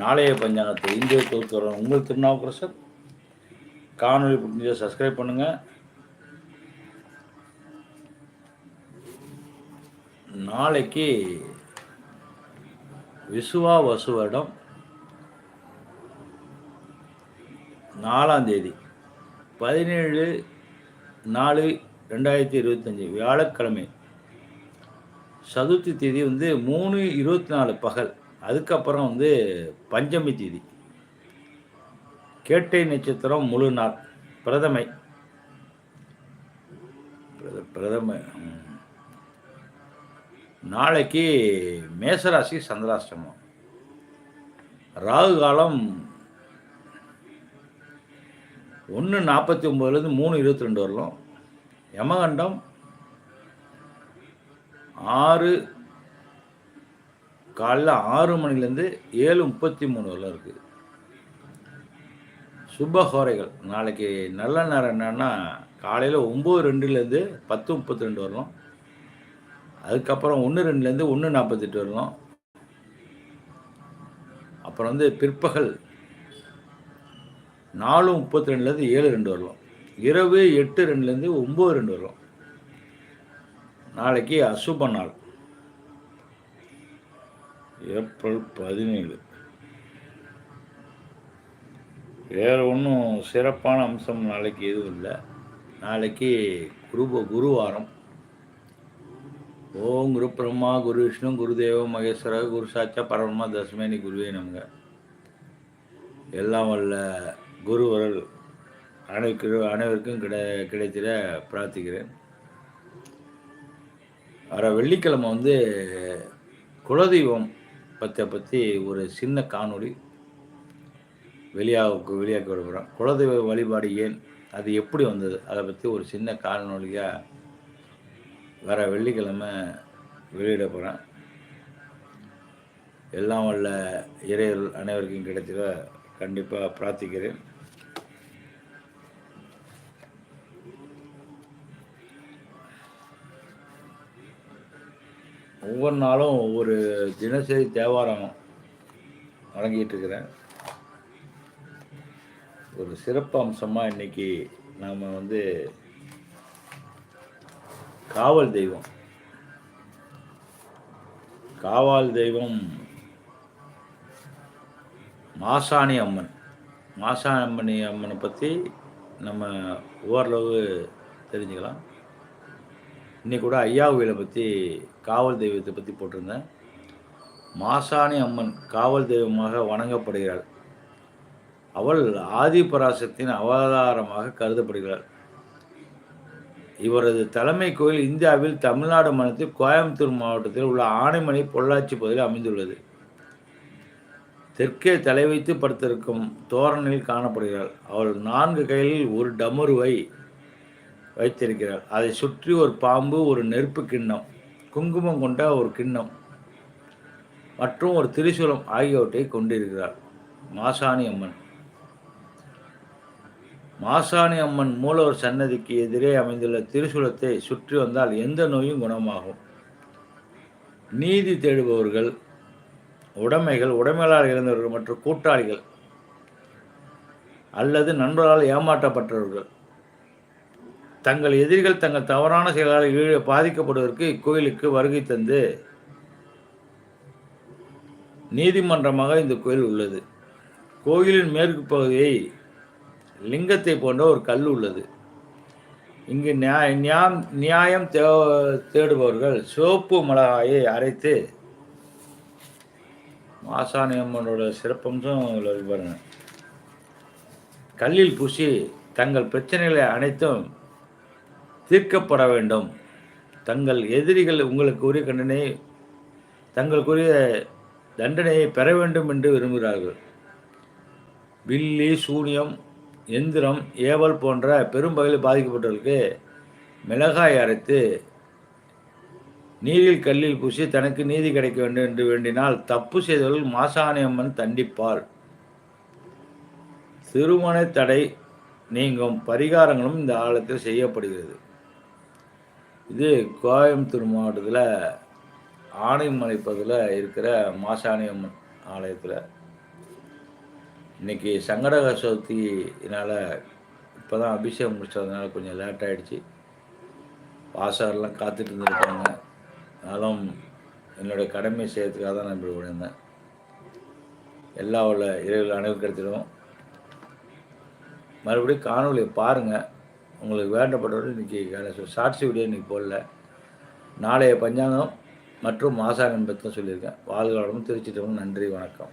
நாளைய பஞ்சாங்கத்தை இந்திய தொகுத்து உங்கள் திருநாவுக்கரசர். காணொலி பிடிச்ச சப்ஸ்கிரைப் பண்ணுங்கள் நாளைக்கு விசுவா வசுவடம் நாலாம் தேதி. பதினேழு நாலு ரெண்டாயிரத்தி இருபத்தஞ்சி வியாழக்கிழமை. சதுர்த்தி தேதி வந்து மூணு இருபத்தி நாலு பகல். அதுக்கப்புறம் வந்து பஞ்சமி தேதி. கேட்டை நட்சத்திரம் முழு நாள். பிரதமை. பிரத- பிரதம நாளைக்கு மேசராசி சந்திராஷ்டமம். ராகு காலம் ஒன்று நாற்பத்தி ஒம்போதுலேருந்து மூணு இருபத்தி ரெண்டு வரலாம். யமகண்டம் ஆறு காலைல ஆறு மணிலேருந்து ஏழு முப்பத்தி மூணு வரலாம் இருக்குது சுபஹோரைகள் நாளைக்கு நல்ல நேரம் என்னன்னா காலையில் ஒம்பது ரெண்டுலேருந்து பத்து முப்பத்தி ரெண்டு வரலாம் அதுக்கப்புறம் ஒன்று ரெண்டுலேருந்து ஒன்று நாற்பத்தெட்டு வரலாம் அப்புறம் வந்து பிற்பகல் நாலு முப்பத்தி ரெண்டுலேருந்து ஏழு ரெண்டு வரலாம் இரவு எட்டு ரெண்டுலேருந்து ஒம்பது ரெண்டு வரலாம் நாளைக்கு அசுப நாள். ஏப்ரல் பதினேழு. வேறு ஒன்றும் சிறப்பான அம்சம் நாளைக்கு எதுவும் இல்லை. நாளைக்கு குரு குருவாரம். ஓம் குரு பிரம்மா குரு விஷ்ணு குருதேவ மகேஸ்வர குரு சாட்சா பரமமா தசமேனி குருவே நமங்க எல்லாம் வல்ல குருவரல் அனைவருக்கு அனைவருக்கும் கிடை கிடைத்திட பிரார்த்திக்கிறேன். வர வெள்ளிக்கிழமை வந்து குலதெய்வம் பற்றி பற்றி ஒரு சின்ன காணொளி வெளியாக வெளியாக்கி விடுகிறோம் குலதெய்வ வழிபாடு ஏன்? அது எப்படி வந்தது? அதை பற்றி ஒரு சின்ன காணொலியாக வர வெள்ளிக்கிழமை வெளியிட போகிறேன் எல்லாம் உள்ள இறையர்கள் அனைவருக்கும் கிடைச்சத கண்டிப்பாக பிரார்த்திக்கிறேன். ஒவ்வொரு நாளும் ஒவ்வொரு தினசரி தேவாரம் வழங்கிட்டு இருக்கிறேன் ஒரு சிறப்பு அம்சமாக இன்னைக்கு நாம் வந்து காவல் தெய்வம். காவல் தெய்வம் மாசாணி அம்மன். மாசாணி அம்மனி அம்மனை பற்றி நம்ம ஓரளவு தெரிஞ்சுக்கலாம். இன்னைக்கு கூட கோயிலை பற்றி காவல் தெய்வத்தை பற்றி போட்டிருந்தேன். மாசாணி அம்மன் காவல் தெய்வமாக வணங்கப்படுகிறாள். அவள் ஆதிபராசத்தின் அவதாரமாக கருதப்படுகிறாள். இவரது தலைமை கோயில் இந்தியாவில் தமிழ்நாடு மாநிலத்தில் கோயம்புத்தூர் மாவட்டத்தில் உள்ள ஆனைமலை பொள்ளாச்சி பகுதியில் அமைந்துள்ளது. தெற்கே தலை வைத்து படுத்திருக்கும் தோரணில் காணப்படுகிறாள். அவள் நான்கு கைகளில் ஒரு டமருவை வைத்திருக்கிறாள் அதை சுற்றி ஒரு பாம்பு ஒரு நெருப்பு கிண்ணம் குங்குமம் கொண்ட ஒரு கிண்ணம் மற்றும் ஒரு திரிசூலம் ஆகியவற்றை கொண்டிருக்கிறார் மாசாணி அம்மன். மாசாணி அம்மன் மூலவர் சன்னதிக்கு எதிரே அமைந்துள்ள திரிசூலத்தை சுற்றி வந்தால் எந்த நோயும் குணமாகும். நீதி தேடுபவர்கள் உடைமைகள் உடைமையாளர் இழந்தவர்கள் மற்றும் கூட்டாளிகள் அல்லது நண்பர்களால் ஏமாற்றப்பட்டவர்கள் தங்கள் எதிரிகள் தங்கள் தவறான செயலால் ஈழ பாதிக்கப்படுவதற்கு இக்கோயிலுக்கு வருகை தந்து நீதிமன்றமாக இந்த கோயில் உள்ளது. கோயிலின் மேற்கு பகுதியை லிங்கத்தை போன்ற ஒரு கல் உள்ளது. இங்கு நியாய நியாயம் நியாயம் தே தேடுபவர்கள் சிவப்பு மிளகாயை அரைத்து மாசாணி அம்மனோட சிறப்பம்சம் பாருங்க கல்லில் பூசி தங்கள் பிரச்சனைகளை அனைத்தும் தீர்க்கப்பட வேண்டும். தங்கள் எதிரிகள் உங்களுக்கு உரிய கண்டனை தங்களுக்குரிய தண்டனையை பெற வேண்டும் என்று விரும்புகிறார்கள். வில்லி சூனியம் எந்திரம் ஏவல் போன்ற பெரும் வகையில் பாதிக்கப்பட்டவர்களுக்கு மிளகாய் அரைத்து நீரில் கல்லில் பூசி தனக்கு நீதி கிடைக்க வேண்டும் என்று வேண்டினால் தப்பு செய்தவர்கள் மாசாணி அம்மன் திருமண தடை நீங்கும் பரிகாரங்களும் இந்த ஆழத்தில் செய்யப்படுகிறது. இது கோயம்புத்தூர் மாவட்டத்தில் ஆனைமலை பகுதியில் இருக்கிற மாசாணியம்மன் ஆலயத்தில். இன்றைக்கி சங்கடக சதுர்த்தினால் இப்போ தான் அபிஷேகம் முடிச்சதுனால கொஞ்சம் லேட் ஆகிடுச்சு வாசகர்லாம் காத்துட்டு இருந்திருக்காங்க. ஆனாலும் என்னுடைய கடமை செய்யறதுக்காக தான் நான் இப்படி விழுந்தேன் எல்லா உள்ள இறைவர்கள் அனைவருக்கும் மறுபடியும் காணொலியை பாருங்கள் உங்களுக்கு வேண்டப்பட்டவர்கள் இன்றைக்கி ஷார்ட்ஸ் வீடியோ இன்றைக்கி போடல. நாளைய பஞ்சாங்கம் மற்றும் மாசாங்கன் பற்றி தான் சொல்லியிருக்கேன். வாழ்க வளமும் திருச்சிட்டமும் நன்றி வணக்கம்.